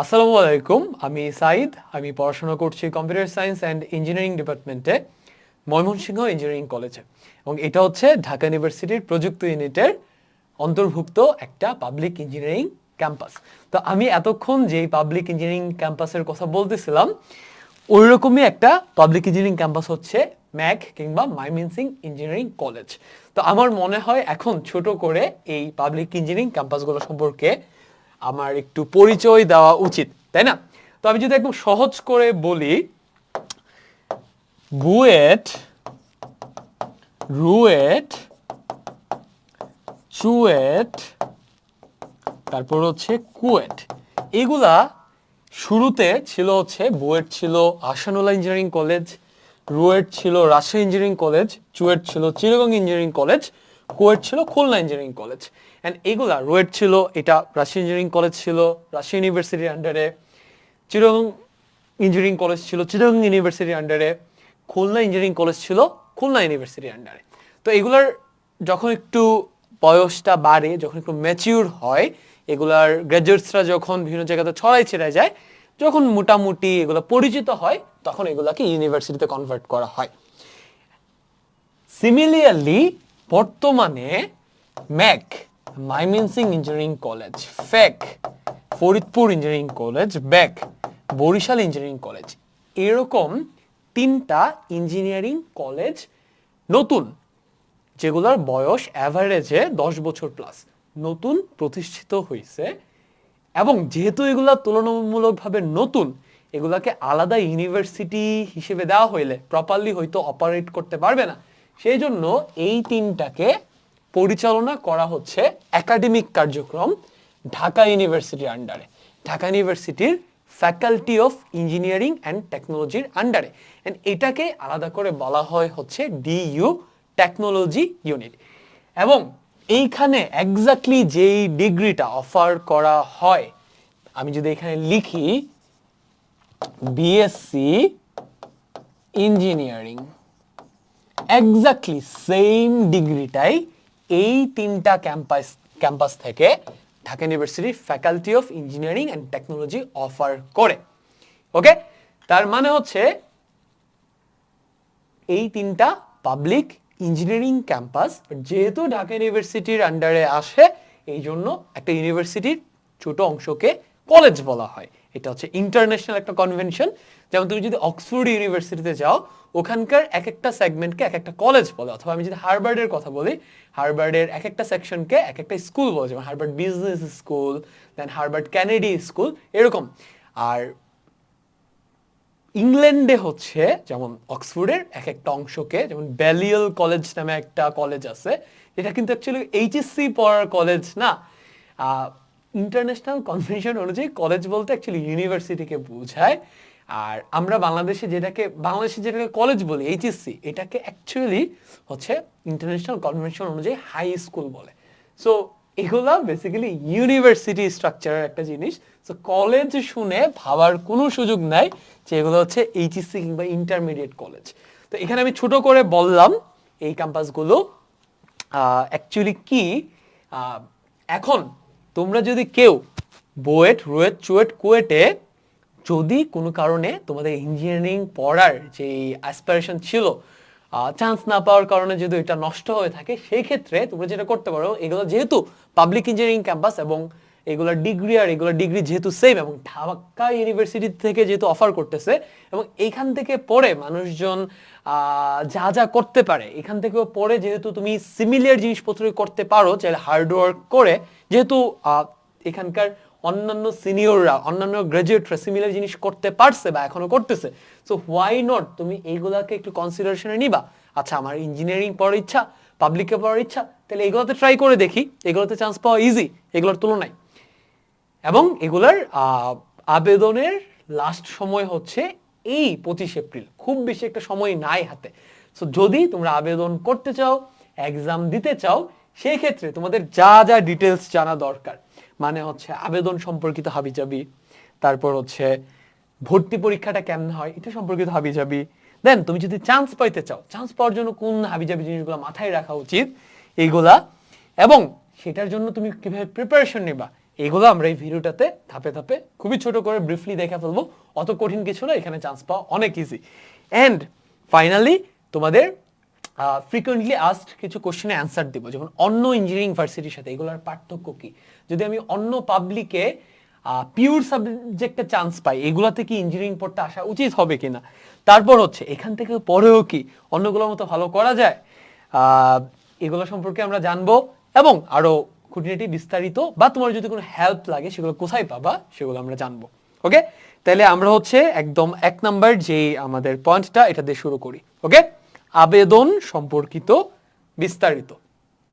আসসালামু আলাইকুম, আমি সাইদ আমি পড়াশোনা করছি কম্পিউটার সায়েন্স অ্যান্ড ইঞ্জিনিয়ারিং ডিপার্টমেন্টে, ময়মনসিংহ ইঞ্জিনিয়ারিং কলেজে। এবং এটা হচ্ছে ঢাকা ইউনিভার্সিটির প্রযুক্তি ইউনিটের অন্তর্ভুক্ত একটা পাবলিক ইঞ্জিনিয়ারিং ক্যাম্পাস। তো আমি এতক্ষণ যেই পাবলিক ইঞ্জিনিয়ারিং ক্যাম্পাসের কথা বলতেছিলাম, ওই রকমই একটা পাবলিক ইঞ্জিনিয়ারিং ক্যাম্পাস হচ্ছে ম্যাক কিংবা মাইমিনসিং ইঞ্জিনিয়ারিং কলেজ। তো আমার মনে হয় এখন ছোট করে এই পাবলিক ইঞ্জিনিয়ারিং ক্যাম্পাসগুলো সম্পর্কে আমার একটু পরিচয় দেওয়া উচিত, তাই না? তো আমি যদি একদম সহজ করে বলি বুয়েট রুয়েট, চুয়েট, তারপর হচ্ছে কুয়েট। এগুলা শুরুতে ছিল হচ্ছে বুয়েট ছিল আসানুল্লাহ ইঞ্জিনিয়ারিং কলেজ, রুয়েট ছিল রাজশাহী ইঞ্জিনিয়ারিং কলেজ, চুয়েট ছিল চিরগং ইঞ্জিনিয়ারিং কলেজ কুয়েট ছিল খুলনা ইঞ্জিনিয়ারিং কলেজ অ্যান্ড এগুলা রুয়েট ছিল, এটা রাশিয়া ইঞ্জিনিয়ারিং কলেজ ছিল রাজশাহী ইউনিভার্সিটির আন্ডারে চিরগং ইঞ্জিনিয়ারিং কলেজ ছিল চিরগং ইউনিভার্সিটির আন্ডারে খুলনা ইঞ্জিনিয়ারিং কলেজ ছিল খুলনা ইউনিভার্সিটির আন্ডারে তো এগুলার যখন একটু বয়সটা বাড়ে, যখন একটু ম্যাচিউর হয়, এগুলার গ্র্যাজুয়েটসরা যখন বিভিন্ন জায়গাতে ছড়াই ছেড়ে যায়, যখন মোটামুটি এগুলো পরিচিত হয়, তখন এগুলাকে ইউনিভার্সিটিতে কনভার্ট করা হয়। সিমিলিয়ারলি বর্তমানে MEC Mymensingh engineering college FEC Faridpur engineering college, BEC Barishal engineering college. এরকম তিনটা ইঞ্জিনিয়ারিং কলেজ নতুন, যেগুলোর বয়স অ্যাভারেজে দশ বছর প্লাস নতুন প্রতিষ্ঠিত হয়েছে এবং যেহেতু এগুলা তুলনামূলকভাবে নতুন, এগুলাকে আলাদা ইউনিভার্সিটি হিসেবে দেওয়া হইলে প্রপারলি হয়তো অপারেট করতে পারবে না। সেই জন্য এই তিনটাকে পরিচালনা করা হচ্ছে একাডেমিক কার্যক্রম ঢাকা ইউনিভার্সিটির আন্ডারে। ঢাকা ইউনিভার্সিটির ফ্যাকাল্টি অফ ইঞ্জিনিয়ারিং অ্যান্ড টেকনোলজির আন্ডারে। অ্যান্ড এটাকে আলাদা করে বলা হয় হচ্ছে ডিইউ টেকনোলজি ইউনিট। এবং এইখানে এক্স্যাক্টলি যেই ডিগ্রিটা অফার করা হয়, আমি যদি এখানে লিখি বিএসসি ইঞ্জিনিয়ারিং। এক্স্যাক্টলি সেম ডিগ্রিটাই এই তিনটা ক্যাম্পাস ক্যাম্পাস থেকে Dhaka university faculty of engineering and technology offer করে। ওকে তার মানে হচ্ছে এই তিনটা পাবলিক ইঞ্জিনিয়ারিং ক্যাম্পাস যেহেতু ঢাকা ইউনিভার্সিটির আন্ডারে আসে এই জন্য একটা ইউনিভার্সিটির ছোট অংশকে কলেজ বলা হয়। এটা হচ্ছে ইন্টারন্যাশনাল একটা কনভেনশন যেমন তুমি যদি অক্সফোর্ড ইউনিভার্সিটিতে যাও, ওখানকার এক একটা সেগমেন্টকে এক একটা কলেজ বলে। অথবা আমি যদি হার্বার্ডের কথা বলি হার্বার্ডের এক একটা সেকশনকে এক একটা স্কুল বলে। যেমন Harvard business school then Harvard Kennedy school এরকম। আর ইংল্যান্ডে হচ্ছে, যেমন অক্সফোর্ডের এক একটা অংশকে, যেমন ব্যালিয়াল কলেজ নামে একটা কলেজ আছে। এটা কিন্তু অ্যাকচুয়ালি এইচএসসি পড়ার কলেজ না। ইন্টারন্যাশনাল কনভেনশন অনুযায়ী কলেজ বলতে অ্যাকচুয়ালি ইউনিভার্সিটিকে বোঝায়। আর আমরা বাংলাদেশে যেটাকে বাংলাদেশে যেটাকে কলেজ বলি এইচএসসি এটাকে অ্যাকচুয়ালি হচ্ছে ইন্টারন্যাশনাল কনভেনশন অনুযায়ী হাই স্কুল বলে। সো এগুলা বেসিক্যালি ইউনিভার্সিটি স্ট্রাকচারের একটা জিনিস। সো কলেজ শুনে ভাবার কোনো সুযোগ নাই যে এগুলো হচ্ছে এইচএসসি কিংবা ইন্টারমিডিয়েট কলেজ তো এখানে আমি ছোট করে বললাম এই ক্যাম্পাসগুলো অ্যাকচুয়ালি কি? এখন তোমরা যদি কেউ বোয়েট রুয়েট চুয়েট, কুয়েটে যদি কোনো কারণে তোমাদের ইঞ্জিনিয়ারিং পড়ার যে অ্যাসপিরেশন ছিল চান্স না পাওয়ার কারণে যদি এটা নষ্ট হয়ে থাকে, সেই ক্ষেত্রে তোমরা যেটা করতে পারো, এগুলো যেহেতু পাবলিক ইঞ্জিনিয়ারিং ক্যাম্পাস এবং এগুলোর ডিগ্রি আর এগুলোর ডিগ্রি যেহেতু সেম এবং ঢাকা ইউনিভার্সিটি থেকে যেহেতু অফার করতেছে এবং এইখান থেকে পরে মানুষজন যা যা করতে পারে, এখান থেকেও পরে যেহেতু তুমি সিমিলার জিনিসপত্র করতে পারো, চাইলে হার্ডওয়ার্ক করে, যেহেতু এখানকার অন্যান্য সিনিয়ররা অন্যান্য গ্রাজুয়েটরা সিমিলার জিনিস করতে পারছে বা এখনও করতেছে সো হোয়াই নট তুমি এইগুলাকে একটু কনসিডারেশনে নিবা। আচ্ছা আমার ইঞ্জিনিয়ারিং পড়ার ইচ্ছা পাবলিকে পড়ার ইচ্ছা, তাহলে এগুলোতে ট্রাই করে দেখি। এগুলোতে চান্স পাওয়া ইজি এগুলোর তুলনায়। এবং এগুলার আবেদনের লাস্ট সময় হচ্ছে এই পঁচিশ এপ্রিল। খুব বেশি একটা সময় নাই হাতে। সো যদি তোমরা আবেদন করতে চাও এক্সাম দিতে চাও, সেই ক্ষেত্রে তোমাদের যা যা ডিটেলস জানা দরকার। মানে হচ্ছে আবেদন সম্পর্কিত হাবিজাবি, তারপর হচ্ছে ভর্তি পরীক্ষাটা কেমন হয়, এটা সম্পর্কিত হাবিজাবি। দেন তুমি যদি চান্স পাইতে চাও চান্স পাওয়ার জন্য কোন হাবিজাবি জিনিসগুলো মাথায় রাখা উচিত, এইগুলা। এবং সেটার জন্য তুমি কীভাবে প্রিপারেশন নেবা এগুলো আমরা এই ভিডিওটাতে ধাপে ধাপে খুবই ছোট করে ব্রিফলি দেখে ফেলব। অত কঠিন কিছু না, এখানে চান্স পাওয়া অনেক ইজি অ্যান্ড ফাইনালি তোমাদের ফ্রিকুয়েন্টলি আস্ট কিছু কোশ্চেনে অ্যান্সার দিব। যেমন, অন্য ইঞ্জিনিয়ারিং ভার্সিটির সাথে, এগুলোর পার্থক্য কি? যদি আমি অন্য পাবলিকে পিওর সাবজেক্টে চান্স পাই, এগুলাতে কি ইঞ্জিনিয়ারিং পড়তে আসা উচিত হবে কিনা? তারপর হচ্ছে, এখান থেকে পরেও কি? অন্যগুলোর মতো ভালো করা যায়? এগুলো সম্পর্কে আমরা জানব এবং আরও খুঁটিনাটি বিস্তারিত বা তোমার যদি কোনো হেল্প লাগে, সেগুলো কোথায় পাবা, সেগুলো আমরা জানব। ওকে তাহলে আমরা হচ্ছে একদম এক নাম্বার যে আমাদের পয়েন্টটা এটা দিয়ে শুরু করি। ওকে আবেদন সম্পর্কিত বিস্তারিত।